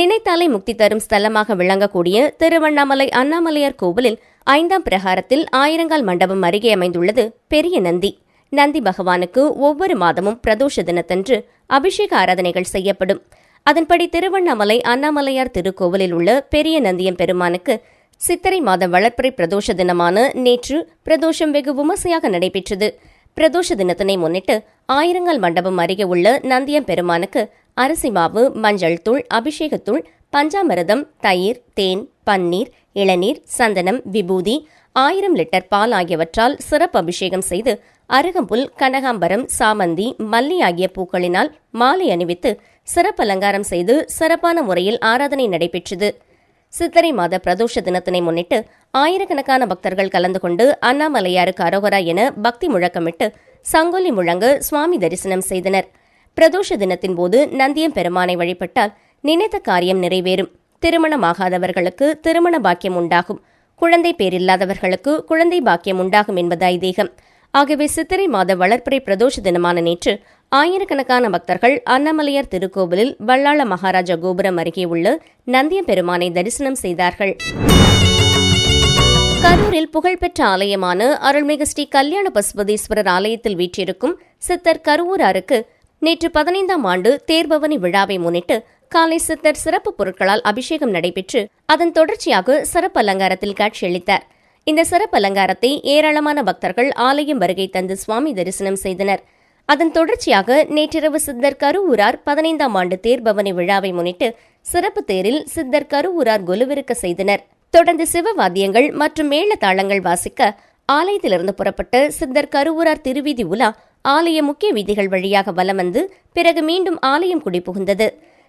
நினைத்தாலே முக்தி தரும் ஸ்தலமாக விளங்கக்கூடிய திருவண்ணாமலை அண்ணாமலையார் கோவிலில் ஐந்தாம் பிரகாரத்தில் ஆயிரங்கால் மண்டபம் அருகே அமைந்துள்ளது பெரிய நந்தி. நந்தி பகவானுக்கு ஒவ்வொரு மாதமும் பிரதோஷ தினத்தன்று அபிஷேக ஆராதனைகள் செய்யப்படும். அதன்படி திருவண்ணாமலை அண்ணாமலையார் திருக்கோவிலில் உள்ள பெரிய நந்தியம் பெருமானுக்கு சித்திரை மாத வளர்ப்பிறை பிரதோஷ தினமான நேற்று பிரதோஷம் வெகு விமர்சையாக நடைபெற்றது. பிரதோஷ தினத்தினை முன்னிட்டு ஆயிரங்கால் மண்டபம் அருகே உள்ள நந்தியம் பெருமானுக்கு அரிசி மாவு மஞ்சள் தூள் அபிஷேகத்தூள் பஞ்சாமிரதம் தயிர் தேன் பன்னீர் இளநீர் சந்தனம் விபூதி ஆயிரம் லிட்டர் பால் ஆகியவற்றால் சிறப்பு அபிஷேகம் செய்து அருகம்புல் கனகாம்பரம் சாமந்தி மல்லி ஆகிய பூக்களினால் மாலை அணிவித்து சிறப்பு அலங்காரம் செய்து சிறப்பான முறையில் ஆராதனை நடைபெற்றது. சித்திரை மாத பிரதோஷ தினத்தினை முன்னிட்டு ஆயிரக்கணக்கான பக்தர்கள் கலந்து கொண்டு அண்ணாமலையாருக்கு அரோகரா என பக்தி முழக்கமிட்டு சங்கொலி முழங்க சுவாமி தரிசனம் செய்தனர். பிரதோஷ தினத்தின் போது நந்தியம் பெருமானை வழிபட்டால் நினைத்த காரியம் நிறைவேறும். திருமணமாகாதவர்களுக்கு திருமண பாக்கியம் உண்டாகும். குழந்தை பேரில்லாதவர்களுக்கு குழந்தை பாக்கியம் உண்டாகும் என்பது ஐதீகம் ஆகவே சித்திரை மாத வளர்ப்பிறை பிரதோஷ தினமான நேற்று ஆயிரக்கணக்கான பக்தர்கள் அன்னமலையார் திருக்கோவிலில் வல்லாள மகாராஜா கோபுரம் அருகே உள்ள நந்தியம் பெருமானை தரிசனம் செய்தார்கள். கரூரில் புகழ்பெற்ற ஆலயமான அருள்மிகு ஸ்ரீ கல்யாண பசுபதீஸ்வரர் ஆலயத்தில் வீற்றிருக்கும் சித்தர் கருவூராருக்கு நேற்று பதினைந்தாம் ஆண்டு தேர்பவனி விழாவை முன்னிட்டு காலை சித்தர் சிறப்பு பொருட்களால் அபிஷேகம் நடைபெற்று அதன் தொடர்ச்சியாக சிறப்பு அலங்காரத்தில் காட்சியளித்தார் இந்த சிறப்பு அலங்காரத்தை ஏராளமான பக்தர்கள் ஆலயம் வருகை தந்து சுவாமி தரிசனம் செய்தனர். அதன் தொடர்ச்சியாக நேற்றிரவு சித்தர் கருவூரார் பதினைந்தாம் ஆண்டு தேர்பவனி விழாவை முன்னிட்டு சிறப்பு தேரில் சித்தர் கருவூரார் கொலுவிருக்க செய்தனர். தொடர்ந்து சிவவாத்தியங்கள் மற்றும் மேள தாளங்கள் வாசிக்க ஆலயத்திலிருந்து புறப்பட்ட சித்தர் கருவூரார் திருவீதி உலா ஆலய முக்கிய வீதிகள் வழியாக வலம் வந்து பிறகு மீண்டும் ஆலயம் குடிபுகுந்தது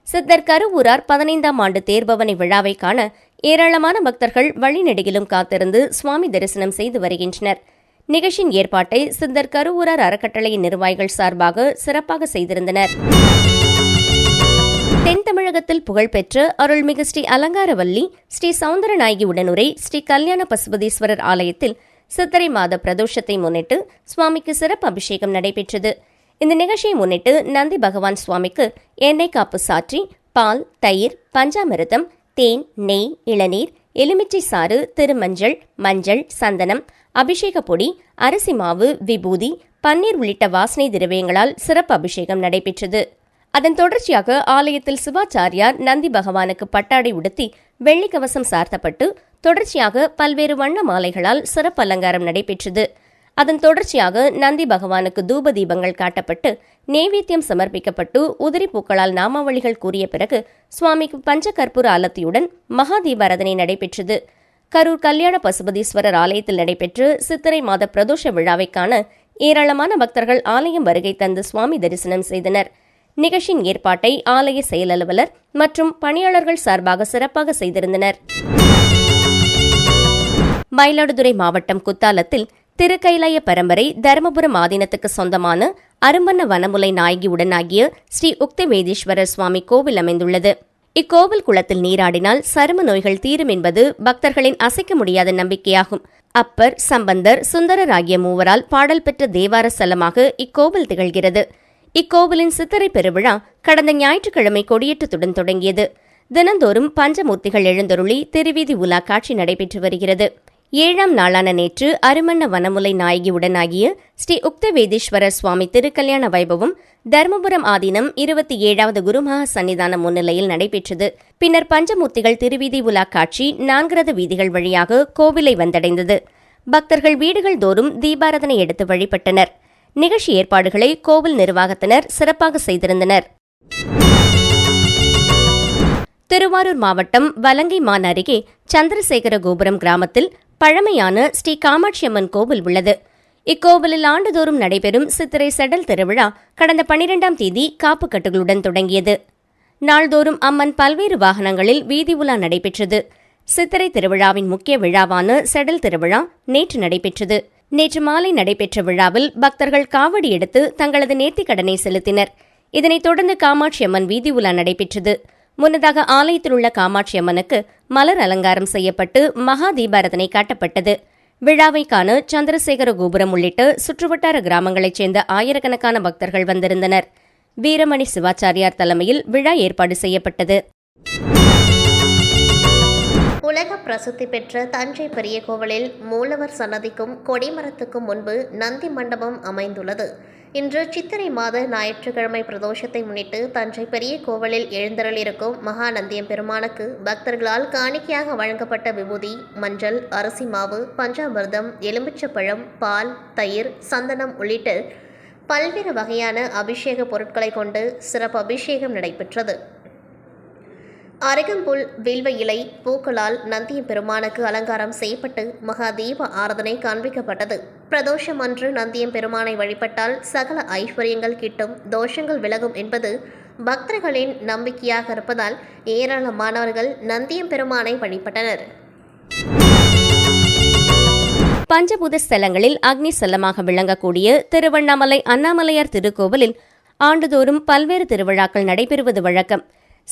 சித்தர் கருவூரார் பதினைந்தாம் ஆண்டு தேர்பவனி விழாவை காண ஏராளமான பக்தர்கள் வழிநெடுகிலும் காத்திருந்து சுவாமி தரிசனம் செய்து வருகின்றனர். நிகழ்ச்சியின் ஏற்பாட்டை சித்தர் கருவூரார் அறக்கட்டளையின் நிர்வாகிகள் சார்பாக சிறப்பாக செய்திருந்தனர். தென் தமிழகத்தில் புகழ்பெற்ற அருள்மிகு ஸ்ரீ அலங்காரவல்லி ஸ்ரீ சவுந்தரநாயகி உடனுரை ஸ்ரீ கல்யாண பசுபதீஸ்வரர் ஆலயத்தில் சித்திரை மாத பிரதோஷத்தை முன்னிட்டு சுவாமிக்கு சிறப்பு அபிஷேகம் நடைபெற்றது. இந்த நிகழ்ச்சியை முன்னிட்டு நந்தி பகவான் சுவாமிக்கு எண்ணெய் காப்பு சாற்றி பால் தயிர் பஞ்சாமிரதம் தேன் நெய் இளநீர் எலுமிச்சை சாறு திருமஞ்சள் மஞ்சள் சந்தனம் அபிஷேக பொடி அரிசி மாவு விபூதி பன்னீர் உள்ளிட்ட வாசனை திரவியங்களால் சிறப்பு அபிஷேகம் நடைபெற்றது. அதன் தொடர்ச்சியாக ஆலயத்தில் சிவாச்சாரியார் நந்தி பகவானுக்கு பட்டாடை உடுத்தி வெள்ளிக்கவசம் சார்த்தப்பட்டு தொடர்ச்சியாக பல்வேறு வண்ண மாலைகளால் சிறப்பு அலங்காரம் நடைபெற்றது. அதன் தொடர்ச்சியாக நந்தி பகவானுக்கு தூப தீபங்கள் காட்டப்பட்டு நேவேத்தியம் சமர்ப்பிக்கப்பட்டு உதிரி பூக்களால் நாமாவளிகள் கூறிய பிறகு சுவாமிக்கு பஞ்ச கற்பூர ஆலத்தியுடன் மகா நடைபெற்றது. கரூர் கல்யாண பசுபதீஸ்வரர் ஆலயத்தில் நடைபெற்று சித்திரை மாத பிரதோஷ விழாவை காண ஏராளமான பக்தர்கள் ஆலயம் வருகை தந்து சுவாமி தரிசனம் செய்தனர். நிகழ்ச்சியின் ஏற்பாட்டை ஆலய செயல் அலுவலர் மற்றும் பணியாளர்கள் சார்பாக சிறப்பாக செய்திருந்தனர். மயிலாடுதுறை மாவட்டம் குத்தாலத்தில் திருக்கைலாய பரம்பரை தருமபுரம் ஆதீனத்துக்கு சொந்தமான அரும்பண்ண வனமுலை நாயகி உடனாகிய ஸ்ரீ உக்தவேதீஸ்வரர் சுவாமி கோவில் அமைந்துள்ளது. இக்கோவில் குளத்தில் நீராடினால் சரும நோய்கள் தீரும் என்பது பக்தர்களின் அசைக்க முடியாத நம்பிக்கையாகும். அப்பர் சம்பந்தர் சுந்தரர் ஆகிய மூவரால் பாடல் பெற்ற தேவார ஸ்தலமாக இக்கோவில் திகழ்கிறது. இக்கோவிலின் சித்திரை பெருவிழா கடந்த ஞாயிற்றுக்கிழமை கொடியேற்றத்துடன் தொடங்கியது. தினந்தோறும் பஞ்சமூர்த்திகள் எழுந்தருளி திருவீதி உலா காட்சி நடைபெற்று வருகிறது. ஏழாம் நாளான நேற்று அருமண்ண வனமுலை நாயகி உடனாகிய ஸ்ரீ உக்தவேதீஸ்வரர் சுவாமி திருக்கல்யாண வைபவம் தர்மபுரம் ஆதீனம் இருபத்தி ஏழாவது குருமகா சன்னிதான முன்னிலையில் நடைபெற்றது. பின்னர் பஞ்சமூர்த்திகள் திருவீதி உலா காட்சி நான்கிறது வீதிகள் வழியாக கோவிலை வந்தடைந்தது. பக்தர்கள் வீடுகள் தோறும் தீபாரதனை எடுத்து வழிபட்டனர். நிகழ்ச்சி ஏற்பாடுகளை கோவில் நிர்வாகத்தினர் சிறப்பாக செய்திருந்தனர். திருவாரூர் மாவட்டம் வலங்கைமான் அருகே சந்திரசேகர கோபுரம் கிராமத்தில் பழமையான ஸ்ரீ காமாட்சியம்மன் கோவில் உள்ளது. இக்கோவிலில் ஆண்டுதோறும் நடைபெறும் சித்திரை செடல் திருவிழா கடந்த பனிரெண்டாம் தேதி காப்பு கட்டுகளுடன் தொடங்கியது. நாள்தோறும் அம்மன் பல்வேறு வாகனங்களில் வீதி உலா நடைபெற்றது. சித்திரை திருவிழாவின் முக்கிய விழாவான செடல் திருவிழா நேற்று நடைபெற்றது. நேற்று மாலை நடைபெற்ற விழாவில் பக்தர்கள் காவடி எடுத்து தங்களது நேர்த்திக் கடனை செலுத்தினர். இதனைத் தொடர்ந்து காமாட்சி அம்மன் வீதி உலா நடைபெற்றது. முன்னதாக ஆலயத்தில் உள்ள காமாட்சி அம்மனுக்கு மலர் அலங்காரம் செய்யப்பட்டு மகா தீபாரதனை காட்டப்பட்டது. விழாவை காண சந்திரசேகர கோபுரம் உள்ளிட்ட சுற்றுவட்டார கிராமங்களைச் சேர்ந்த ஆயிரக்கணக்கான பக்தர்கள் வந்திருந்தனர். வீரமணி சிவாச்சாரியார் தலைமையில் விழா ஏற்பாடு செய்யப்பட்டது. உலக பிரசித்தி பெற்ற தஞ்சை பெரிய கோவிலில் மூலவர் சன்னதிக்கும் கொடிமரத்துக்கும் முன்பு நந்தி மண்டபம் அமைந்துள்ளது. இன்று சித்திரை மாத ஞாயிற்றுக்கிழமை பிரதோஷத்தை முன்னிட்டு தஞ்சை பெரிய கோவிலில் எழுந்தருளிருக்கும் மகாநந்தியம் பெருமானுக்கு பக்தர்களால் காணிக்கையாக வழங்கப்பட்ட விபூதி மஞ்சள் அரிசி மாவு பஞ்சாமிர்தம் எலுமிச்சப்பழம் பால் தயிர் சந்தனம் உள்ளிட்ட பல்வேறு வகையான அபிஷேக பொருட்களை கொண்டு சிறப்பு அபிஷேகம் நடைபெற்றது. அருகம்புல் வில்வ இலை பூக்களால் நந்திய பெருமானுக்கு அலங்காரம் செய்யப்பட்டு மகா தீப ஆராதனை காண்பிக்கப்பட்டது. பிரதோஷம் அன்று நந்தியம் பெருமானை வழிபட்டால் சகல ஐஸ்வர்யங்கள் கிட்டும் தோஷங்கள் விலகும் என்பது பக்தர்களின் நம்பிக்கையாக இருப்பதால் ஏராளமானவர்கள் நந்தியம் பெருமானை வழிபட்டனர். பஞ்சபூத ஸ்தலங்களில் அக்னி ஸ்தலமாக விளங்கக்கூடிய திருவண்ணாமலை அண்ணாமலையார் திருக்கோவிலில் ஆண்டுதோறும் பல்வேறு திருவிழாக்கள் நடைபெறுவது வழக்கம்.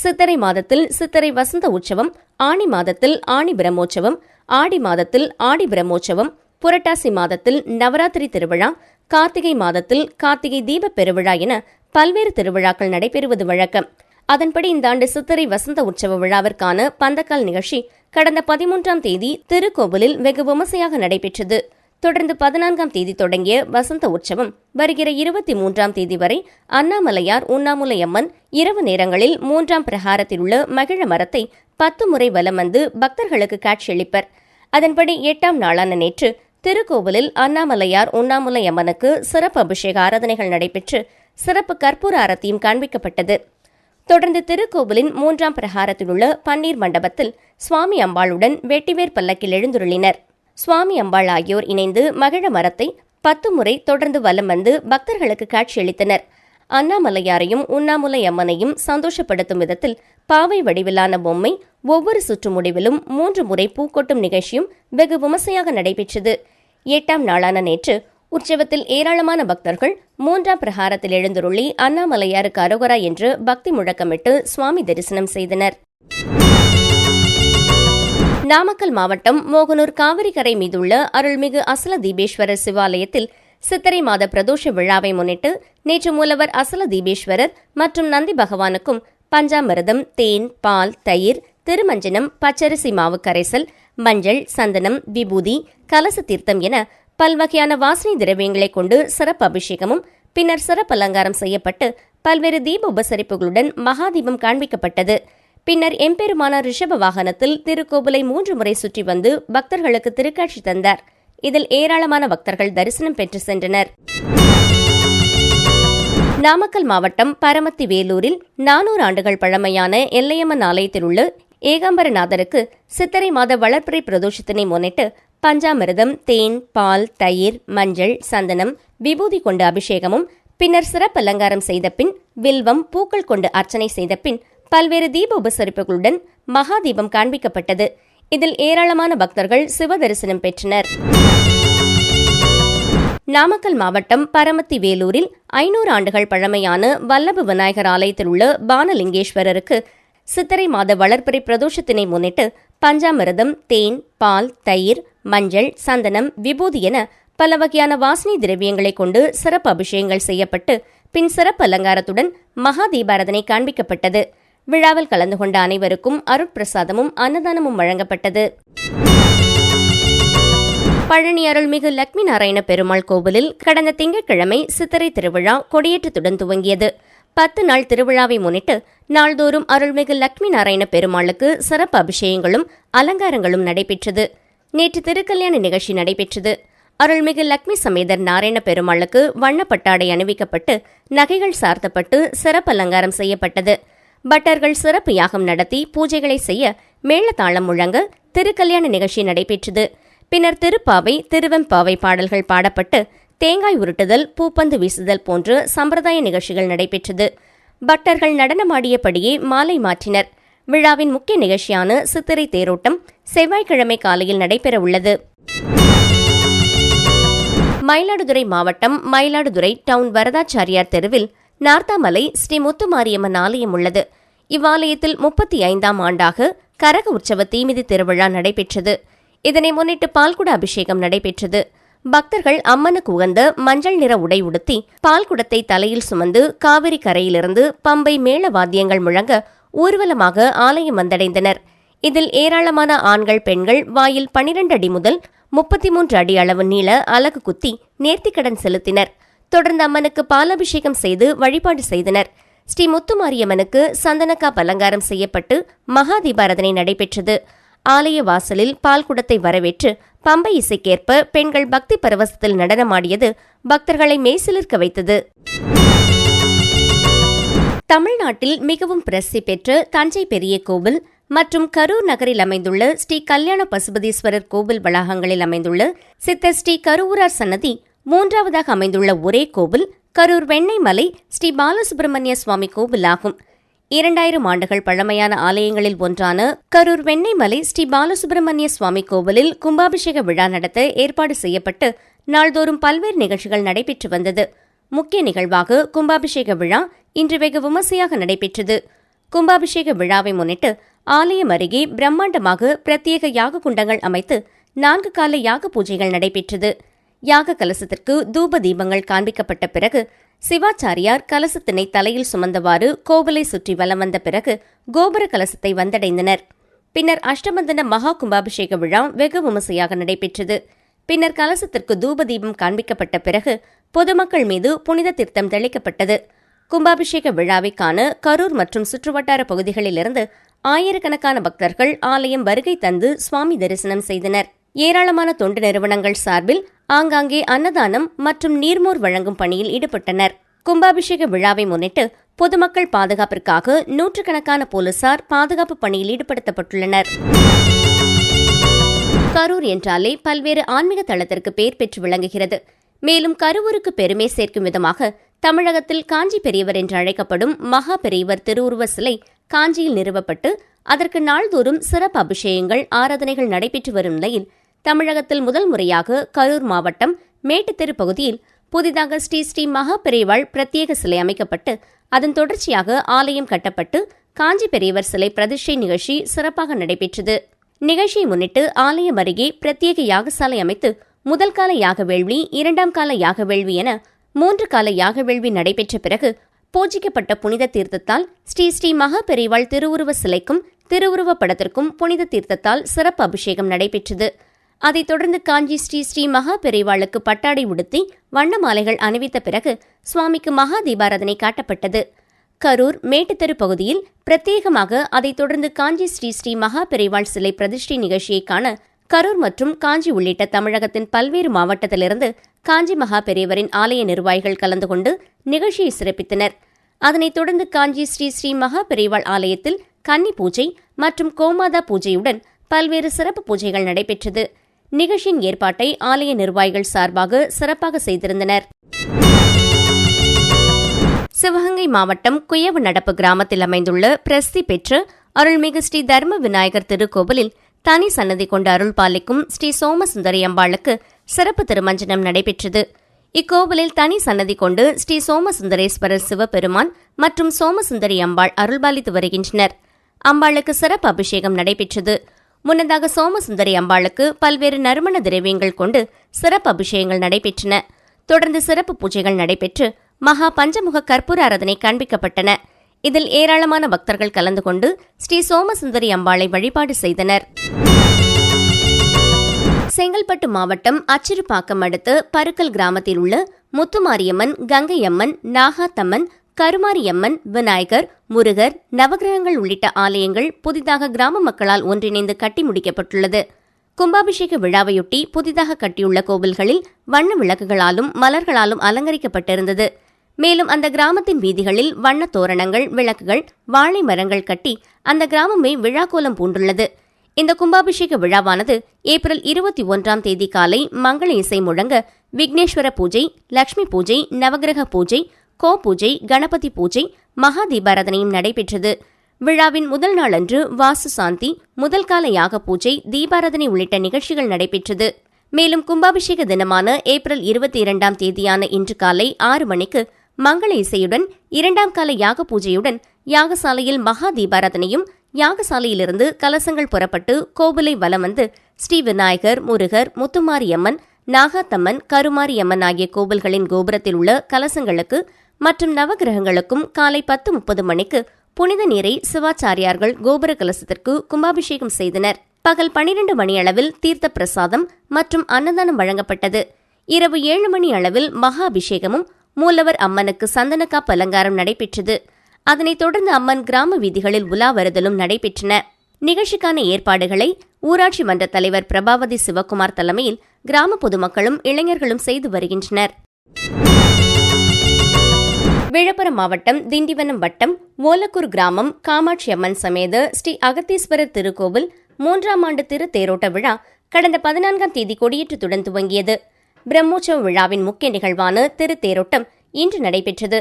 சித்திரை மாதத்தில் சித்திரை வசந்த உற்சவம் ஆணி மாதத்தில் ஆணி பிரம்மோற்சவம் ஆடி மாதத்தில் ஆடி பிரம்மோற்சவம் புரட்டாசி மாதத்தில் நவராத்திரி திருவிழா கார்த்திகை மாதத்தில் கார்த்திகை தீப பெருவிழா என பல்வேறு திருவிழாக்கள் நடைபெறுவது வழக்கம். அதன்படி இந்த ஆண்டு சித்திரை வசந்த உற்சவ விழாவிற்கான பந்தக்கால் நிகழ்ச்சி கடந்த பதிமூன்றாம் தேதி திருக்கோவிலில் வெகு விமர்சையாக நடைபெற்றது. தொடர்ந்து பதினான்காம் தேதி தொடங்கிய வசந்த உற்சவம். வருகிற இருபத்தி மூன்றாம் தேதி வரை அண்ணாமலையார் உண்ணாமுலையம்மன் இரவு நேரங்களில் மூன்றாம் பிரகாரத்தில் உள்ள மகிழ மரத்தை பத்து முறை வலம் வந்து பக்தர்களுக்கு காட்சியளிப்பர். அதன்படி எட்டாம் நாளான நேற்று திருக்கோவிலில் அண்ணாமலையார் உண்ணாமுலை அம்மனுக்கு சிறப்பு அபிஷேக ஆராதனைகள் நடைபெற்று சிறப்பு கற்பூர ஆரத்தியும் காண்பிக்கப்பட்டது. தொடர்ந்து திருக்கோவிலின் மூன்றாம் பிரகாரத்தில் உள்ள பன்னீர் மண்டபத்தில் சுவாமி அம்பாளுடன் வெட்டிவேர் பல்லக்கில் எழுந்துருளினர். சுவாமி அம்பாள் ஆகியோர் இணைந்து மகிழ மரத்தை பத்து முறை தொடர்ந்து வலம் வந்து பக்தர்களுக்கு காட்சியளித்தனர். அண்ணாமலையாரையும் உண்ணாமுலை அம்மனையும் சந்தோஷப்படுத்தும் விதத்தில் பாவை வடிவிலான பொம்மை ஒவ்வொரு சுற்று முடிவிலும் மூன்று முறை பூக்கொட்டும் நிகழ்ச்சியும் வெகு விமர்சையாக நடைபெற்றது. எட்டாம் நாளான நேற்று உற்சவத்தில் ஏராளமான பக்தர்கள் மூன்றாம் பிரகாரத்தில் எழுந்துருளி அண்ணாமலையாருக்கு அரோகரா என்று பக்தி முழக்கமிட்டு சுவாமி தரிசனம் செய்தனர். நாமக்கல் மாவட்டம் மோகனூர் காவிரிக்கரை மீதுள்ள அருள்மிகு அசல தீபேஸ்வரர் சிவாலயத்தில் சித்திரை மாத பிரதோஷ விழாவை முன்னிட்டு நேற்று மூலவர் அசல தீபேஸ்வரர் மற்றும் நந்தி பகவானுக்கும் பஞ்சாமிரதம் தேன் பால் தயிர் திருமஞ்சனம் பச்சரிசி மாவு கரைசல் மஞ்சள் சந்தனம் விபூதி கலச தீர்த்தம் என பல்வகையான வாசனை திரவியங்களை கொண்டு சிறப்பு அபிஷேகமும் பின்னர் சிறப்பு அலங்காரம் செய்யப்பட்டு பல்வேறு தீப உபசரிப்புகளுடன் மகாதீபம் காண்பிக்கப்பட்டது. பின்னர் எம்பெருமான ரிஷப வாகனத்தில் திருக்கோவிலை மூன்று முறை சுற்றி வந்து பக்தர்களுக்கு திருக்காட்சி தந்தார். இதில் ஏராளமான பக்தர்கள் தரிசனம் பெற்று சென்றனர். நாமக்கல் மாவட்டம் பரமத்தி வேலூரில் நானூறு ஆண்டுகள் பழமையான எல்லையம்மன் ஆலயத்தில் உள்ள ஏகாம்பரநாதருக்கு சித்திரை மாத வளர்ப்பிறை பிரதோஷத்தினை முன்னிட்டு பஞ்சாமிரதம் தேன் பால் தயிர் மஞ்சள் சந்தனம் விபூதி கொண்டு அபிஷேகமும் பின்னர் சிறப்பு அலங்காரம் செய்த பின் வில்வம் பூக்கள் கொண்டு அர்ச்சனை செய்த பின் பல்வேறு தீப உபசரிப்புகளுடன் மகா தீபம் காண்பிக்கப்பட்டது. இதில் ஏராளமான பக்தர்கள் சிவ தரிசனம் பெற்றனர். நாமக்கல் மாவட்டம் பரமத்தி வேலூரில் ஐநூறு ஆண்டுகள் பழமையான வல்லப விநாயகர் ஆலயத்தில் உள்ள பானலிங்கேஸ்வரருக்கு சித்திரை மாத வளர்ப்பிறை பிரதோஷத்தினை முன்னிட்டு பஞ்சாமிரதம் தேன் பால் தயிர் மஞ்சள் சந்தனம் விபூதி என பல வகையான வாசனை திரவியங்களை கொண்டு சிறப்பு அபிஷேகங்கள் செய்யப்பட்டு பின் சிறப்பு அலங்காரத்துடன் மகா தீபாரதனை காண்பிக்கப்பட்டது. விழாவில் கலந்து கொண்ட அனைவருக்கும் அருட்பிரசாதமும் அன்னதானமும் வழங்கப்பட்டது. பழனி அருள்மிகு லக்ஷ்மி நாராயண பெருமாள் கோவிலில் கடந்த திங்கட்கிழமை சித்திரை திருவிழா கொடியேற்றத்துடன் துவங்கியது. பத்து நாள் திருவிழாவை முன்னிட்டு நாள்தோறும் அருள்மிகு லக்ஷ்மி நாராயண பெருமாளுக்கு சிறப்பு அபிஷேகங்களும் அலங்காரங்களும் நடைபெற்றது. நேற்று திருக்கல்யாண நிகழ்ச்சி நடைபெற்றது. அருள்மிகு லக்ஷ்மி சமேதர் நாராயண பெருமாளுக்கு வண்ணப்பட்டாடை அணிவிக்கப்பட்டு நகைகள் சார்த்தப்பட்டு சிறப்பு அலங்காரம் செய்யப்பட்டது. பட்டர்கள் சிறப்பு யாகம் நடத்தி பூஜைகளை செய்ய மேளதாளம் முழங்க திருக்கல்யாண நிகழ்ச்சி நடைபெற்றது. பின்னர் திருப்பாவை திருவெம்பாவை பாடல்கள் பாடப்பட்டு தேங்காய் உருட்டுதல் பூப்பந்து வீசுதல் போன்று சம்பிரதாய நிகழ்ச்சிகள் நடைபெற்றது. பட்டர்கள் நடனமாடியபடியே மாலை மாற்றினர். விழாவின் முக்கிய நிகழ்ச்சியான சித்திரை தேரோட்டம் செவ்வாய்க்கிழமை காலையில் நடைபெறவுள்ளது. மயிலாடுதுறை மாவட்டம் மயிலாடுதுறை டவுன் வரதாச்சாரியார் தெருவில் நார்த்தாமலை ஸ்ரீ முத்துமாரியம்மன் ஆலயம் உள்ளது. இவ்வாலயத்தில் முப்பத்தி ஐந்தாம் ஆண்டாக கரக உற்சவ தீமிதி திருவிழா நடைபெற்றது. இதனை முன்னிட்டு பால்குட அபிஷேகம் நடைபெற்றது. பக்தர்கள் அம்மனுக்கு உகந்த மஞ்சள் நிற உடை உடுத்தி பால்குடத்தை தலையில் சுமந்து காவிரி கரையிலிருந்து பம்பை மேள வாத்தியங்கள் முழங்க ஊர்வலமாக ஆலயம் வந்தடைந்தனர். இதில் ஏராளமான ஆண்கள் பெண்கள் வாயில் பனிரெண்டு அடி முதல் முப்பத்தி மூன்று அடி அளவு நீள அலகு குத்தி நேர்த்திக்கடன் செலுத்தினர். தொடர்ந்து அம்மனுக்கு பாலாபிஷேகம் செய்து வழிபாடு செய்தனர். ஸ்ரீ முத்துமாரியம்மனுக்கு சந்தனக்காப் அலங்காரம் செய்யப்பட்டு மகா தீபாரதனை நடைபெற்றது. ஆலய வாசலில் பால் குடத்தை வரவேற்று பம்பை இசைக்கேற்ப பெண்கள் பக்தி பரவசத்தில் நடனமாடியது பக்தர்களை மெய்சிலிர்க்க வைத்தது. தமிழ்நாட்டில் மிகவும் பிரசித்தி பெற்ற தஞ்சை பெரிய கோவில் மற்றும் கரூர் நகரில் அமைந்துள்ள ஸ்ரீ கல்யாண பசுபதீஸ்வரர் கோவில் வளாகங்களில் அமைந்துள்ள சித்தர் ஸ்ரீ கருவூரார் சன்னதி மூன்றாவதாக அமைந்துள்ள ஒரே கோவில் கரூர் வெண்ணெய்மலை ஸ்ரீ பாலசுப்பிரமணிய சுவாமி கோவில் ஆகும் இரண்டாயிரம் ஆண்டுகள் பழமையான ஆலயங்களில் ஒன்றான கரூர் வெண்ணெய்மலை ஸ்ரீ பாலசுப்பிரமணிய சுவாமி கோவிலில் கும்பாபிஷேக விழா நடத்த ஏற்பாடு செய்யப்பட்டு நாள்தோறும் பல்வேறு நிகழ்ச்சிகள் நடைபெற்று வந்தது. முக்கிய நிகழ்வாக கும்பாபிஷேக விழா இன்று வெகு விமர்சையாக நடைபெற்றது. கும்பாபிஷேக விழாவை முன்னிட்டு ஆலயம் அருகே பிரம்மாண்டமாக பிரத்யேக யாக குண்டங்கள் அமைத்து நான்கு கால யாக பூஜைகள் நடைபெற்றது. யாக கலசத்திற்கு தூப தீபங்கள் காண்பிக்கப்பட்ட பிறகு சிவாச்சாரியார் கலசத்தினை தலையில் சுமந்தவாறு கோவிலை சுற்றி வலம் வந்த பிறகு கோபுர கலசத்தை வந்தடைந்தனர். பின்னர் அஷ்டமந்தன மகா கும்பாபிஷேக விழா வெகு விமர்சையாக நடைபெற்றது. பின்னர் கலசத்திற்கு தூப தீபம் காண்பிக்கப்பட்ட பிறகு பொதுமக்கள் மீது புனித தீர்த்தம் தெளிக்கப்பட்டது. கும்பாபிஷேக விழாவை காண கரூர் மற்றும் சுற்றுவட்டார பகுதிகளிலிருந்து ஆயிரக்கணக்கான பக்தர்கள் ஆலயம் வருகை தந்து சுவாமி தரிசனம் செய்தனர். ஏராளமான தொண்டு நிறுவனங்கள் சார்பில் ஆங்காங்கே அன்னதானம் மற்றும் நீர்மோர் வழங்கும் பணியில் ஈடுபட்டனர். கும்பாபிஷேக விழாவை முன்னிட்டு பொதுமக்கள் பாதுகாப்பிற்காக நூற்றுக்கணக்கான போலீசார் பாதுகாப்பு பணியில் ஈடுபடுத்தப்பட்டுள்ளனர். கரூர் என்றாலே பல்வேறு ஆன்மீக தளத்திற்கு பெயர் பெற்று விளங்குகிறது. மேலும் கருவூருக்கு பெருமை சேர்க்கும் விதமாக தமிழகத்தில் காஞ்சி பெரியவர் என்று அழைக்கப்படும் மகா பெரியவர் திருவுருவ சிலை காஞ்சியில் நிறுவப்பட்டு அதற்கு நாள்தோறும் சிறப்பு அபிஷேகங்கள் ஆராதனைகள் நடைபெற்று வரும் நிலையில் தமிழகத்தில் முதல் முறையாக கரூர் மாவட்டம் மேட்டுத்தெரு பகுதியில் புதிதாக ஸ்ரீ ஸ்ரீ மகா பெரியவாள் பிரத்யேக சிலை அமைக்கப்பட்டு அதன் தொடர்ச்சியாக ஆலயம் கட்டப்பட்டு காஞ்சி பெரியவர் சிலை பிரதிஷ்டை நிகழ்ச்சி சிறப்பாக நடைபெற்றது. நிகழ்ச்சியை முன்னிட்டு ஆலயம் அருகே பிரத்யேக யாகசாலை அமைத்து முதல் கால யாக வேள்வி இரண்டாம் கால யாக வேள்வி என மூன்று கால யாக வேள்வி நடைபெற்ற பிறகு பூஜிக்கப்பட்ட புனித தீர்த்தத்தால் ஸ்ரீ ஸ்ரீ மகா பெரிவாள் திருவுருவ சிலைக்கும் திருவுருவ படத்திற்கும் புனித தீர்த்தத்தால் சிறப்பு அபிஷேகம் நடைபெற்றது. அதைத் தொடர்ந்து காஞ்சி ஸ்ரீ ஸ்ரீ மகா பெரிவாளுக்கு பட்டாடை உடுத்தி வண்ண மாலைகள் அணிவித்த பிறகு சுவாமிக்கு மகா தீபாராதனை காட்டப்பட்டது. கரூர் மேட்டுத்தெரு பகுதியில் பிரத்யேகமாக அதைத் தொடர்ந்து காஞ்சி ஸ்ரீ ஸ்ரீ மகா பெரிவாள் சிலை பிரதிஷ்டை நிகழ்ச்சியை காண கரூர் மற்றும் காஞ்சி உள்ளிட்ட தமிழகத்தின் பல்வேறு மாவட்டத்திலிருந்து காஞ்சி மகா பெரியவரின் ஆலய நிர்வாகிகள் கலந்து கொண்டு நிகழ்ச்சியை சிறப்பித்தனர். அதனைத் தொடர்ந்து காஞ்சி ஸ்ரீ ஸ்ரீ மகா பெரியவாள் ஆலயத்தில் கன்னி பூஜை மற்றும் கோமாதா பூஜையுடன் பல்வேறு சிறப்பு பூஜைகள் நடைபெற்றது. நிகழ்ச்சியின் ஏற்பாட்டை ஆலய நிர்வாகிகள் சார்பாக சிறப்பாக செய்திருந்தனர். சிவகங்கை மாவட்டம் குயவு நடப்பு கிராமத்தில் அமைந்துள்ள பிரசித்தி பெற்ற அருள்மிகு ஸ்ரீ தர்ம விநாயகர் திருக்கோவிலில் தனி சன்னதி கொண்ட அருள் பாலிக்கும் ஸ்ரீ சோமசுந்தரி அம்பாளுக்கு சிறப்பு திருமஞ்சனம் நடைபெற்றது. இக்கோவிலில் தனி சன்னதி கொண்டு ஸ்ரீ சோமசுந்தரேஸ்வரர் சிவபெருமான் மற்றும் சோமசுந்தரி அம்பாள் அருள்பாலித்து வருகின்றனர். அம்பாளுக்கு சிறப்பு அபிஷேகம் நடைபெற்றது. முன்னதாக சோமசுந்தரி அம்பாளுக்கு பல்வேறு நறுமண திரவியங்கள் கொண்டு சிறப்பு அபிஷேகங்கள் நடைபெற்றன. தொடர்ந்து சிறப்பு பூஜைகள் நடைபெற்று மகா பஞ்சமுக கற்பூர ஆராதனை காண்பிக்கப்பட்டன. இதில் ஏராளமான பக்தர்கள் கலந்து கொண்டு ஸ்ரீ சோமசுந்தரி அம்பாளை வழிபாடு செய்தனர். செங்கல்பட்டு மாவட்டம் அச்சிறுபாக்கம் அடுத்து பருக்கல் கிராமத்தில் உள்ள முத்துமாரியம்மன் கங்கையம்மன் நாகாத்தம்மன் கருமாரியம்மன் விநாயகர் முருகர் நவகிரகங்கள் உள்ளிட்ட ஆலயங்கள் புதிதாக கிராம மக்களால் ஒன்றிணைந்து கட்டி முடிக்கப்பட்டுள்ளது. கும்பாபிஷேக விழாவையொட்டி புதிதாக கட்டியுள்ள கோவில்களில் வண்ண விளக்குகளாலும் மலர்களாலும் அலங்கரிக்கப்பட்டிருந்தது. மேலும் அந்த கிராமத்தின் வீதிகளில் வண்ண தோரணங்கள் விளக்குகள் வாழை மரங்கள் கட்டி அந்த கிராமமே விழாக்கோலம் பூண்டுள்ளது. இந்த கும்பாபிஷேக விழாவானது ஏப்ரல் இருபத்தி ஒன்றாம் தேதி காலை மங்கள இசை முழங்க விக்னேஸ்வர பூஜை லட்சுமி பூஜை நவகிரக பூஜை கோ பூஜை கணபதி பூஜை மகா தீபாராதனையும் நடைபெற்றது. விழாவின் முதல் நாளன்று வாசு சாந்தி முதல் கால யாக பூஜை தீபாராதனை உள்ளிட்ட நிகழ்ச்சிகள் நடைபெற்றது. மேலும் கும்பாபிஷேக தினமான ஏப்ரல் இருபத்தி இரண்டாம் தேதியான இன்று காலை ஆறு மணிக்கு மங்கள இசையுடன் இரண்டாம் கால யாக பூஜையுடன் யாகசாலையில் மகா தீபாராதனையும் யாகசாலையிலிருந்து கலசங்கள் புறப்பட்டு கோவிலை வலம் வந்து ஸ்ரீ விநாயகர் முருகர் முத்துமாரியம்மன் நாகாத்தம்மன் கருமாரியம்மன் ஆகிய கோவில்களின் கோபுரத்தில் உள்ள கலசங்களுக்கு மற்றும் நவகிரகங்களுக்கும் காலை பத்து முப்பது மணிக்கு புனித நீரை சிவாச்சாரியார்கள் கோபுர கலசத்திற்கு கும்பாபிஷேகம் செய்தனர். பகல் பனிரெண்டு மணியளவில் தீர்த்த பிரசாதம் மற்றும் அன்னதானம் வழங்கப்பட்டது. இரவு ஏழு மணி அளவில் மகா அபிஷேகமும் மூலவர் அம்மனுக்கு சந்தனக்காப்பு அலங்காரம் நடைபெற்றது. அதனைத் தொடர்ந்து அம்மன் கிராம வீதிகளில் உலா வருதலும் நடைபெற்றன. நிகழ்ச்சிக்கான ஏற்பாடுகளை ஊராட்சி மன்ற தலைவர் பிரபாவதி சிவக்குமார் தலைமையில் கிராம பொதுமக்களும் இளைஞர்களும் செய்து வருகின்றனர். விழுப்புரம் மாவட்டம் திண்டிவனம் வட்டம் ஓலக்கூர் கிராமம் காமாட்சி அம்மன் சமேத ஸ்ரீ அகத்தீஸ்வரர் திருக்கோவில் மூன்றாம் ஆண்டு திரு தேரோட்ட விழா கடந்த பதினான்காம் தேதி கொடியேற்றத்துடன் துவங்கியது. பிரம்மோற்சவ விழாவின் முக்கிய நிகழ்வான திருத்தேரோட்டம் இன்று நடைபெற்றது.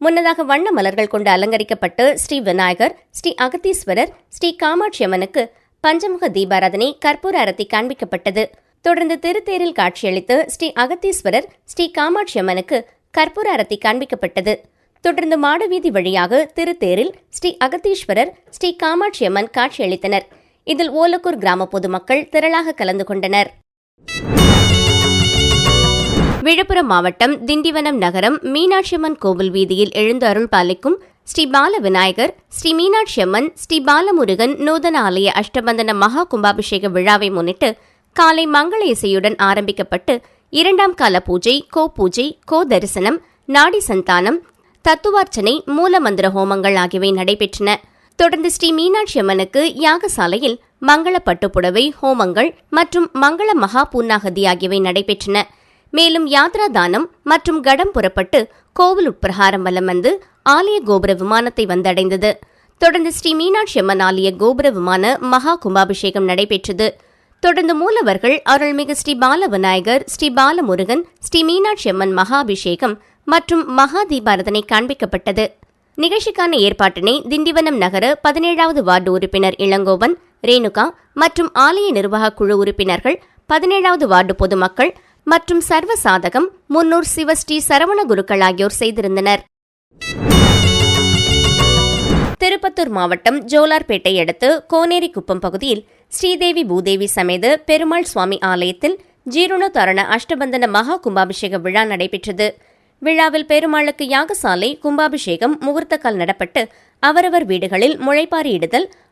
முன்னதாக வண்ண மலர்கள் கொண்டு அலங்கரிக்கப்பட்டு ஸ்ரீ விநாயகர் ஸ்ரீ அகத்தீஸ்வரர் ஸ்ரீ காமாட்சி அம்மனுக்கு பஞ்சமுக தீபாராதனை கற்பூர அரத்தி காண்பிக்கப்பட்டது. தொடர்ந்து திருத்தேரில் காட்சியளித்து ஸ்ரீ அகத்தீஸ்வரர் ஸ்ரீ காமாட்சி அம்மனுக்கு கற்பூர அரத்தி காண்பிக்கப்பட்டது. தொடர்ந்து மாடவீதி வழியாக திருத்தேரில் ஸ்ரீ அகத்தீஸ்வரர் ஸ்ரீ காமாட்சி அம்மன் காட்சியளித்தனர். இதில் ஓலக்கூர் கிராம பொதுமக்கள் திரளாக கலந்து கொண்டனர். விழுப்புரம் மாவட்டம் திண்டிவனம் நகரம் மீனாட்சியம்மன் கோவில் வீதியில் எழுந்து அருள் பாலிக்கும் ஸ்ரீ பால விநாயகர் ஸ்ரீ மீனாட்சியம்மன் ஸ்ரீ பாலமுருகன் நூதன ஆலய அஷ்டபந்தன மகா கும்பாபிஷேக விழாவை முன்னிட்டு காலை மங்கள இசையுடன் ஆரம்பிக்கப்பட்டு இரண்டாம் கால பூஜை கோ பூஜை கோ தரிசனம் நாடி சந்தானம் தத்துவார்ச்சனை மூலமந்திர ஹோமங்கள் ஆகியவை நடைபெற்றன. தொடர்ந்து ஸ்ரீ மீனாட்சி அம்மனுக்கு யாகசாலையில் மங்கள பட்டுப்புடவை ஹோமங்கள் மற்றும் மங்கள மகா பூர்ணாகதி ஆகியவை நடைபெற்றன. மேலும் யாத்ரா தானம் மற்றும் கடம் புறப்பட்டு கோவில் உட்பிரகாரம் வலம் வந்து ஆலய கோபுர விமானத்தை வந்தடைந்தது. தொடர்ந்து ஸ்ரீ மீனாட்சி அம்மன் ஆலய கோபுர விமான மகா கும்பாபிஷேகம் நடைபெற்றது. தொடர்ந்து மூலவர்கள் அருள்மிகு ஸ்ரீ பால விநாயகர் ஸ்ரீ பாலமுருகன் ஸ்ரீ மீனாட்சி அம்மன் மகாபிஷேகம் மற்றும் மகா தீபாரதனை காண்பிக்கப்பட்டது. நிகழ்ச்சிக்கான ஏற்பாட்டினை திண்டிவனம் நகர பதினேழாவது வார்டு உறுப்பினர் இளங்கோவன் ரேணுகா மற்றும் ஆலய நிர்வாக குழு உறுப்பினர்கள் பதினேழாவது வார்டு பொதுமக்கள் மற்றும் சர்வ சாதகம் முன்னூர் சிவஸ்ரீ சரவண குருக்கள் ஆகியோர் செய்திருந்தனர். திருப்பத்தூர் மாவட்டம் ஜோலார்பேட்டை அடுத்து கோனேரிக்குப்பம் பகுதியில் ஸ்ரீதேவி பூதேவி சமேத பெருமாள் சுவாமி ஆலயத்தில் ஜீரணோத்தரண அஷ்டபந்தன மகா கும்பாபிஷேக விழா நடைபெற்றது. விழாவில் பெருமாளுக்கு யாகசாலை கும்பாபிஷேகம் முகூர்த்தக்கால் நடப்பட்டு அவரவர் வீடுகளில் முளைப்பாரி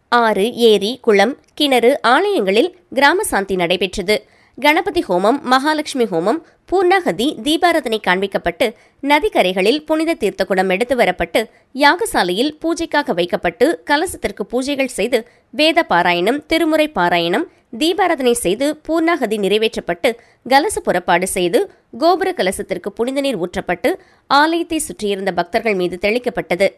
ஆறு ஏரி குளம் கிணறு ஆலயங்களில் கிராம சாந்தி நடைபெற்றது. கணபதி ஹோமம் மகாலட்சுமி ஹோமம் பூர்ணாகதி தீபாரதனை காண்பிக்கப்பட்டு நதிக்கரைகளில் புனித தீர்த்த குடம் எடுத்து வரப்பட்டு யாகசாலையில் பூஜைக்காக வைக்கப்பட்டு கலசத்திற்கு பூஜைகள் செய்து வேத பாராயணம் திருமுறை பாராயணம் தீபாராதனை செய்து பூர்ணாகதி நிறைவேற்றப்பட்டு கலச புறப்பாடு செய்து கோபுர கலசத்திற்கு புனித நீர் ஊற்றப்பட்டு ஆலயத்தை சுற்றியிருந்த பக்தர்கள் மீது தெளிக்கப்பட்டது.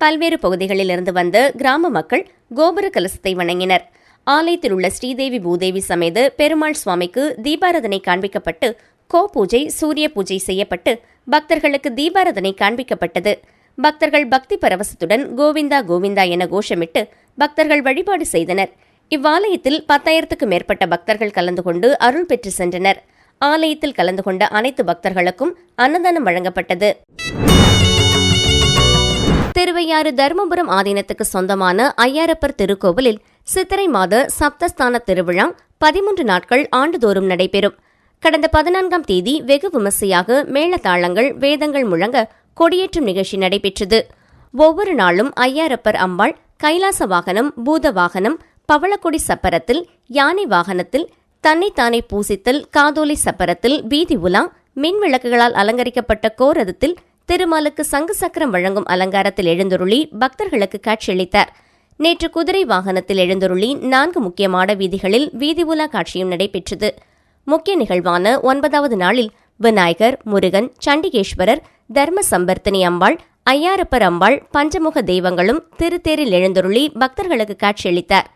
பல்வேறு பகுதிகளிலிருந்து வந்த கிராம மக்கள் கோபுர கலசத்தை வணங்கினர். ஆலயத்தில் உள்ள ஸ்ரீதேவி பூதேவி சமேத பெருமாள் சுவாமிக்கு தீபாரதனை காண்பிக்கப்பட்டு கோ பூஜை சூரிய பூஜை செய்யப்பட்டு பக்தர்களுக்கு தீபாரதனை காண்பிக்கப்பட்டது. பக்தர்கள் பக்தி பரவசத்துடன் கோவிந்தா கோவிந்தா என கோஷமிட்டு பக்தர்கள் வழிபாடு செய்தனர். இவ்வாலயத்தில் பத்தாயிரத்துக்கு மேற்பட்ட பக்தர்கள் கலந்து கொண்டு அருள் பெற்று சென்றனர். ஆலயத்தில் கலந்து கொண்ட அனைத்து பக்தர்களுக்கும் அன்னதானம் வழங்கப்பட்டது. திருவையாறு தருமபுரம் ஆதீனத்துக்கு சொந்தமான ஐயாரப்பர் திருக்கோவிலில் சித்திரை மாத சப்தஸ்தான திருவிழா பதிமூன்று நாட்கள் ஆண்டுதோறும் நடைபெறும். கடந்த பதினான்காம் தேதி வெகு விமர்சையாக மேளதாளங்கள் வேதங்கள் முழங்க கொடியேற்றும் நிகழ்ச்சி நடைபெற்றது. ஒவ்வொரு நாளும் ஐயாரப்பர் அம்பாள் கைலாச வாகனம் பூத வாகனம் பவளக்கொடி சப்பரத்தில் யானை வாகனத்தில் தன்னைத்தானே பூசித்தல் காதோலி சப்பரத்தில் வீதி உலா மின் விளக்குகளால் அலங்கரிக்கப்பட்ட கோரதத்தில் திருமாலுக்கு சங்கு சக்கரம் வழங்கும் அலங்காரத்தில் எழுந்தருளி பக்தர்களுக்கு காட்சியளித்தார். நேற்று குதிரை வாகனத்தில் எழுந்தருளி நான்கு முக்கியமான வீதிகளில் வீதி உலா காட்சியும் நடைபெற்றது. முக்கிய நிகழ்வான ஒன்பதாவது நாளில் விநாயகர் முருகன் சண்டிகேஸ்வரர் தர்ம சம்பர்த்தினி அம்பாள் ஐயாரப்பர் அம்பாள் பஞ்சமுக தெய்வங்களும் திருத்தேரில் எழுந்தருளி பக்தர்களுக்கு காட்சியளித்தார்.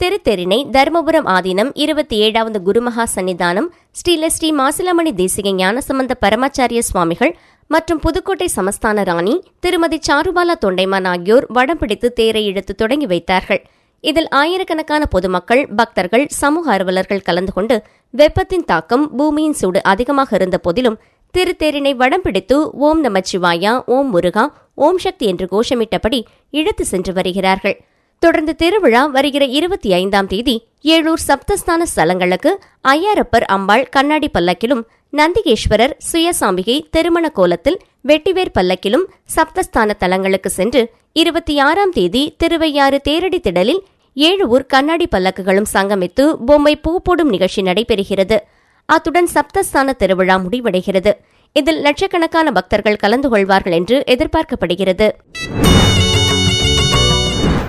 திருத்தெரிணை தருமபுரம் ஆதீனம் இருபத்தி ஏழாவது குருமகா சன்னிதானம் ஸ்ரீல ஸ்ரீ மாசிலமணி தேசிக ஞானசம்பந்த பரமாச்சாரிய சுவாமிகள் மற்றும் புதுக்கோட்டை சமஸ்தான ராணி திருமதி சாருபாலா தொண்டைமான் ஆகியோர் வடம் பிடித்து தேரை இழுத்து தொடங்கி வைத்தார்கள். இதில் ஆயிரக்கணக்கான பொதுமக்கள் பக்தர்கள் சமூக ஆர்வலர்கள் கலந்து கொண்டு வெப்பத்தின் தாக்கம் பூமியின் சூடு அதிகமாக இருந்த போதிலும் திருத்தேரினை வடம் பிடித்து ஓம் நமச்சிவாயா ஓம் முருகா ஓம் சக்தி என்று கோஷமிட்டபடி இழுத்து சென்று வருகிறார்கள். தொடர்ந்து திருவிழா வருகிற இருபத்தி ஐந்தாம் தேதி ஏழூர் சப்தஸ்தான ஸ்தலங்களுக்கு ஐயாரப்பர் அம்பாள் கண்ணாடி பல்லக்கிலும் நந்திகேஸ்வரர் சுயசாம்பிகை திருமண கோலத்தில் வெட்டிவேர் பல்லக்கிலும் சப்தஸ்தான தலங்களுக்கு சென்று இருபத்தி ஆறாம் தேதி திருவையாறு தேரடி திடலில் ஏழு ஊர் கண்ணாடி பல்லக்குகளும் சங்கமித்து பொம்மை பூ போடும் நிகழ்ச்சி நடைபெறுகிறது. அத்துடன் சப்தஸ்தான திருவிழா முடிவடைகிறது. இதில் லட்சக்கணக்கான பக்தர்கள் கலந்து கொள்வார்கள் என்று எதிர்பார்க்கப்படுகிறது.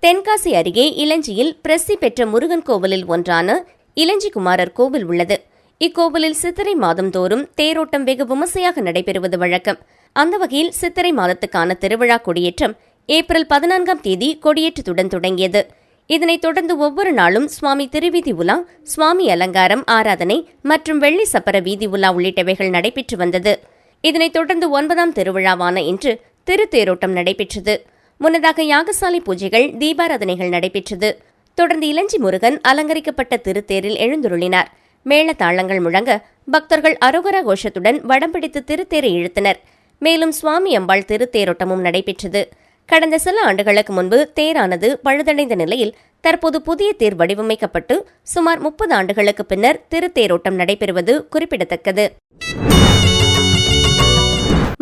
தென்காசி அருகே இளஞ்சியில் பிரசி பெற்ற முருகன் கோவிலில் ஒன்றான இளஞ்சி குமாரர் கோவில் உள்ளது. இக்கோவிலில் சித்திரை மாதந்தோறும் தேரோட்டம் வெகு விமர்சையாக நடைபெறுவது வழக்கம். அந்த வகையில் சித்திரை மாதத்துக்கான திருவிழா கொடியேற்றம் ஏப்ரல் பதினான்காம் தேதி கொடியேற்றத்துடன் தொடங்கியது. இதனைத் தொடர்ந்து ஒவ்வொரு நாளும் சுவாமி திருவீதி உலா சுவாமி அலங்காரம் ஆராதனை மற்றும் வெள்ளி சப்பர வீதி உலா உள்ளிட்டவைகள் நடைபெற்று வந்தது. இதனைத் தொடர்ந்து ஒன்பதாம் திருவிழாவான இன்று திருத்தேரோட்டம் நடைபெற்றது. முன்னதாக யாகசாலை பூஜைகள் தீபாராதனைகள் நடைபெற்றது. தொடர்ந்து இளஞ்சி முருகன் அலங்கரிக்கப்பட்ட திருத்தேரில் எழுந்துருளினார். மேள தாளங்கள் முழங்க பக்தர்கள் அரோகர கோஷத்துடன் வடம் பிடித்து திருத்தேரை இழுத்தனர். மேலும் சுவாமி அம்பாள் திருத்தேரோட்டமும் நடைபெற்றது. கடந்த சில ஆண்டுகளுக்கு முன்பு தேரானது பழுதடைந்த நிலையில் தற்போது புதிய தேர் வடிவமைக்கப்பட்டு சுமார் முப்பது ஆண்டுகளுக்கு பின்னர் திருத்தேரோட்டம் நடைபெறுவது குறிப்பிடத்தக்கது.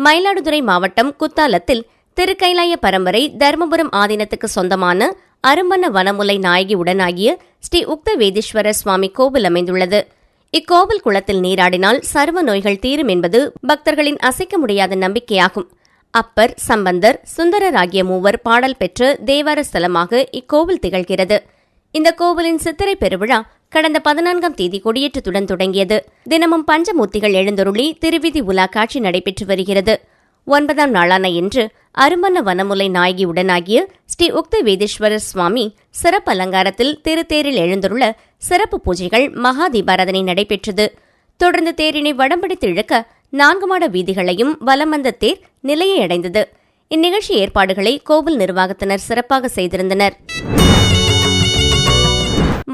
மயிலாடுதுறை மாவட்டம் குத்தாலத்தில் திருக்கைலாய பரம்பரை தர்மபுரம் ஆதீனத்துக்கு சொந்தமான அரும்பன வனமுலை நாயகி உடனாகிய ஸ்ரீ உக்த வேதீஸ்வரர் சுவாமி கோவில் அமைந்துள்ளது. இக்கோவில் குளத்தில் நீராடினால் சர்வ நோய்கள் தீரும் என்பது பக்தர்களின் அசைக்க முடியாத நம்பிக்கையாகும். அப்பர் சம்பந்தர் சுந்தரர் ஆகிய மூவர் பாடல் பெற்ற தேவார ஸ்தலமாக இக்கோவில் திகழ்கிறது. இந்த கோவிலின் சித்திரை பெருவிழா கடந்த பதினான்காம் தேதி கொடியேற்றத்துடன் தொடங்கியது. தினமும் பஞ்சமூர்த்திகள் எழுந்தருளி திருவிதி உலா காட்சி நடைபெற்று வருகிறது. ஒன்பதாம் நாளான இன்று அருமன்ன வனமுலை நாயகி உடனாகிய ஸ்ரீ உக்த வேதேஸ்வரர் சுவாமி சிறப்பு அலங்காரத்தில் திருத்தேரில் எழுந்துள்ள சிறப்பு பூஜைகள் மகா தீபாராதனை நடைபெற்றது. தொடர்ந்து தேரினை வடம்பிடித்து இழுக்க நான்கு மாட வீதிகளையும் வலம் வந்த தேர் நிலையை அடைந்தது. இந்நிகழ்ச்சி ஏற்பாடுகளை கோவில் நிர்வாகத்தினர் சிறப்பாக செய்திருந்தனர்.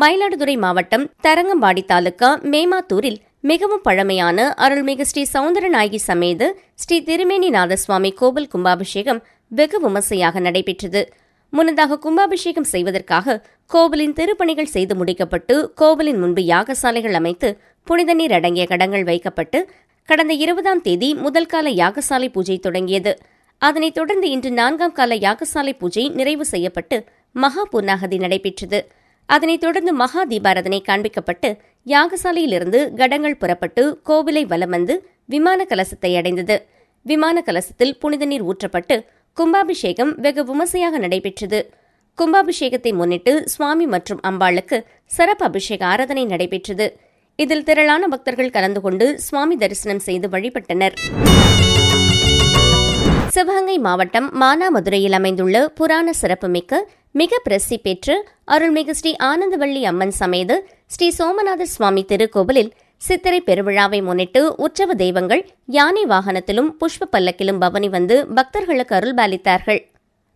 மயிலாடுதுறை மாவட்டம் தரங்கம்பாடி தாலுகா மேமாத்தூரில் மிகவும் பழமையான அருள்மிகு ஸ்ரீ சவுந்தரநாயகி சமேத ஸ்ரீ திருமேனி நாதசுவாமி கோவில் கும்பாபிஷேகம் வெகு விமர்சையாக நடைபெற்றது. முன்னதாக கும்பாபிஷேகம் செய்வதற்காக கோவிலின் திருப்பணிகள் செய்து முடிக்கப்பட்டு கோவிலின் முன்பு யாகசாலைகள் அமைத்து புனித நீர் அடங்கிய கடங்கள் வைக்கப்பட்டு கடந்த இருபதாம் தேதி முதல் கால யாகசாலை பூஜை தொடங்கியது. அதனைத் தொடர்ந்து இன்று நான்காம் கால யாகசாலை பூஜை நிறைவு செய்யப்பட்டு மகா பூர்ணாகதி நடைபெற்றது. அதனைத் தொடர்ந்து மகா தீபாரதனை காண்பிக்கப்பட்டு யாகசாலையிலிருந்து கடங்கள் புறப்பட்டு கோவிலை வலம் வந்து விமான கலசத்தை அடைந்தது. விமான கலசத்தில் புனித நீர் ஊற்றப்பட்டு கும்பாபிஷேகம் வெகு விமர்சையாக நடைபெற்றது. கும்பாபிஷேகத்தை முன்னிட்டு சுவாமி மற்றும் அம்பாளுக்கு சிறப்பு அபிஷேக ஆராதனை நடைபெற்றது. இதில் திரளான பக்தர்கள் கலந்து கொண்டு சுவாமி தரிசனம் செய்து வழிபட்டனர். சிவகங்கை மாவட்டம் மானாமதுரையில் அமைந்துள்ள புராண சிறப்புமிக்க மிக பிரசி பெற்று அருள்மிகு ஸ்ரீ ஆனந்தவள்ளி அம்மன் சமேத ஸ்ரீ சோமநாத சுவாமி திருக்கோவிலில் சித்திரை பெருவிழாவை முன்னிட்டு உற்சவ தெய்வங்கள் யானை வாகனத்திலும் புஷ்ப பல்லக்கிலும் பவனி வந்து பக்தர்களுக்கு அருள்பாலித்தார்கள்.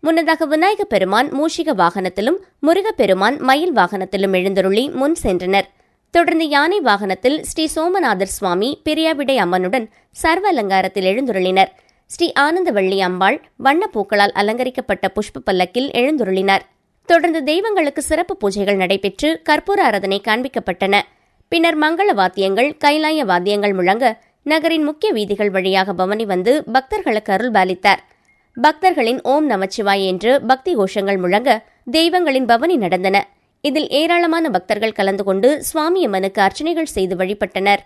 முன்னதாக விநாயக பெருமான் மூஷிக வாகனத்திலும் முருகப்பெருமான் மயில் வாகனத்திலும் எழுந்தருளி முன் சென்றனர். தொடர்ந்து யானை வாகனத்தில் ஸ்ரீ சோமநாதர் சுவாமி பெரியாவிடை அம்மனுடன் சர்வ அலங்காரத்தில் எழுந்துருளினர். ஸ்ரீ ஆனந்தவள்ளி அம்பாள் வண்ணப்பூக்களால் அலங்கரிக்கப்பட்ட புஷ்ப பல்லக்கில் எழுந்துருளினார். தொடர்ந்து தெய்வங்களுக்கு சிறப்பு பூஜைகள் நடைபெற்று கற்பூர ஆராதனை காண்பிக்கப்பட்டன. பின்னர் மங்கள வாத்தியங்கள் கைலாய வாத்தியங்கள் முழங்க நகரின் முக்கிய வீதிகள் வழியாக பவனி வந்து பக்தர்களுக்கு அருள் பாலித்தார். பக்தர்களின் ஓம் நமச்சிவாய் என்று பக்தி கோஷங்கள் முழங்க தெய்வங்களின் பவனி நடந்தன. இதில் ஏராளமான பக்தர்கள் கலந்து கொண்டு சுவாமியம்மனுக்கு அர்ச்சனைகள் செய்து வழிபட்டனர்.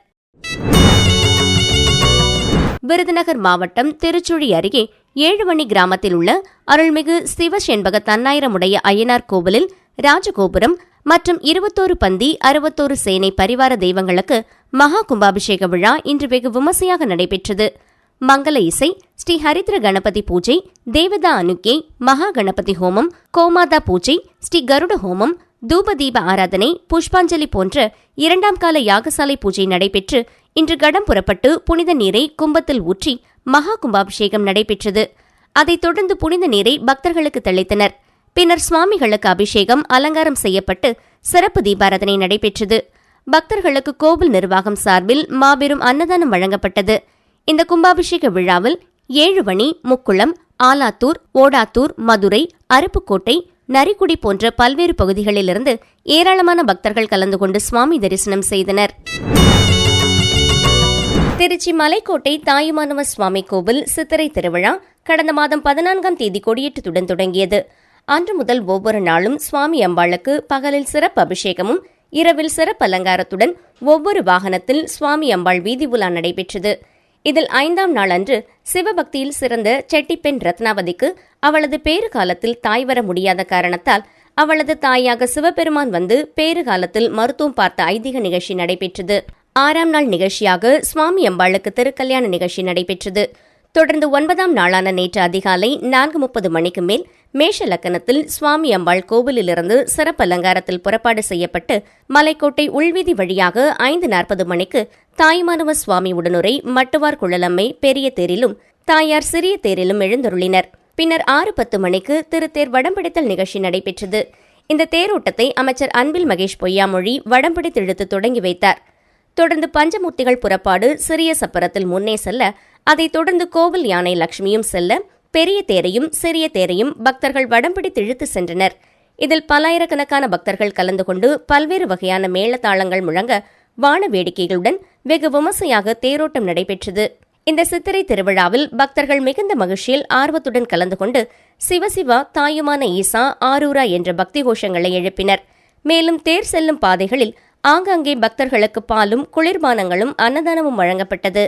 விருதுநகர் மாவட்டம் திருச்சுழி அருகே ஏழுமணி கிராமத்தில் உள்ள அருள்மிகு சிவசெண்பக தன்னாயிரமுடைய அய்யனார் கோவிலில் ராஜகோபுரம் மற்றும் இருபத்தோரு பந்தி அறுபத்தோரு சேனை பரிவார தெய்வங்களுக்கு மகா கும்பாபிஷேக விழா இன்று வெகு விமர்சையாக நடைபெற்றது. மங்கள இசை ஸ்ரீ ஹரித்ர கணபதி பூஜை தேவதா அனுக்கே மகா கணபதி ஹோமம் கோமாதா பூஜை ஸ்ரீ கருட ஹோமம் தூபதீப ஆராதனை புஷ்பாஞ்சலி போன்ற இரண்டாம் கால யாகசாலை பூஜை நடைபெற்று இன்று கடம் புறப்பட்டு புனித நீரை கும்பத்தில் ஊற்றி மகா கும்பாபிஷேகம் நடைபெற்றது. அதைத் தொடர்ந்து புனித நீரை பக்தர்களுக்கு தெளித்தனர். பின்னர் சுவாமிகளுக்கு அபிஷேகம் அலங்காரம் செய்யப்பட்டு சிறப்பு தீபாராதனை நடைபெற்றது. பக்தர்களுக்கு கோவில் நிர்வாகம் சார்பில் மாபெரும் அன்னதானம் வழங்கப்பட்டது. இந்த கும்பாபிஷேக விழாவில் ஏழுவணி முக்குளம் ஆலாத்தூர் ஓடாத்தூர் மதுரை அருப்புக்கோட்டை நரிக்குடி போன்ற பல்வேறு பகுதிகளிலிருந்து ஏராளமான பக்தர்கள் கலந்து கொண்டு சுவாமி தரிசனம் செய்தனர். திருச்சி மலைக்கோட்டை தாயுமானவ சுவாமி கோவில் சித்திரை திருவிழா கடந்த மாதம் பதினான்காம் தேதி கொடியேற்றத்துடன் தொடங்கியது. அன்று முதல் ஒவ்வொரு நாளும் சுவாமி அம்பாளுக்கு பகலில் சிறப்பு அபிஷேகமும் இரவில் சிறப்பு அலங்காரத்துடன் ஒவ்வொரு வாகனத்தில் சுவாமி அம்பாள் வீதி உலா நடைபெற்றது. இதில் ஐந்தாம் நாள் அன்று சிவபக்தியில் சிறந்த செட்டிப்பெண் ரத்னாவதிக்கு அவளது பேறு காலத்தில் தாய் வர முடியாத காரணத்தால் அவளது தாயாக சிவபெருமான் வந்து பேறு காலத்தில் மருத்துவம் பார்த்த ஐதீக நிகழ்ச்சி நடைபெற்றது. ஆறாம் நாள் நிகழ்ச்சியாக சுவாமி அம்பாளுக்கு திருக்கல்யாண நிகழ்ச்சி நடைபெற்றது. தொடர்ந்து ஒன்பதாம் நாளான நேற்று அதிகாலை நான்கு முப்பது மணிக்கு மேல் மேஷ லக்கணத்தில் சுவாமி அம்பாள் கோவிலிலிருந்து சிறப்பு அலங்காரத்தில் புறப்பாடு செய்யப்பட்டு மலைக்கோட்டை உள்வீதி வழியாக ஐந்து நாற்பது மணிக்கு தாய்மானவ சுவாமி உடனுரை மட்டுவார் குழலம்மை பெரிய தேரிலும் தாயார் சிறிய தேரிலும் எழுந்தருளினர். பின்னர் ஆறு பத்து மணிக்கு திருத்தேர் வடம்பிடித்தல் நிகழ்ச்சி நடைபெற்றது. இந்த தேரோட்டத்தை அமைச்சர் அன்பில் மகேஷ் பொய்யாமொழி வடம்பிடித்திழுத்து தொடங்கி வைத்தார். தொடர்ந்து பஞ்சமூர்த்திகள் புறப்பாடு சிறிய சப்பரத்தில் முன்னே செல்ல அதைத் தொடர்ந்து கோவில் யானை லட்சுமியும் செல்ல பெரிய தேரையும் சிறிய தேரையும் பக்தர்கள் வடம்பிடித்து இழுத்து சென்றனர். இதில் பல்லாயிரக்கணக்கான பக்தர்கள் கலந்து கொண்டு பல்வேறு வகையான மேளதாளங்கள் முழங்க வான வேடிக்கைகளுடன் வெகு விமர்சையாக தேரோட்டம் நடைபெற்றது. இந்த சித்திரை திருவிழாவில் பக்தர்கள் மிகுந்த மகிழ்ச்சியில் ஆர்வத்துடன் கலந்து கொண்டு சிவசிவா தாயுமான ஈசா ஆரூரா என்ற பக்தி கோஷங்களை எழுப்பினர். மேலும் தேர் செல்லும் பாதைகளில் ஆங்காங்கே பக்தர்களுக்கு பாலும் குளிர்பானங்களும் அன்னதானமும் வழங்கப்பட்டது.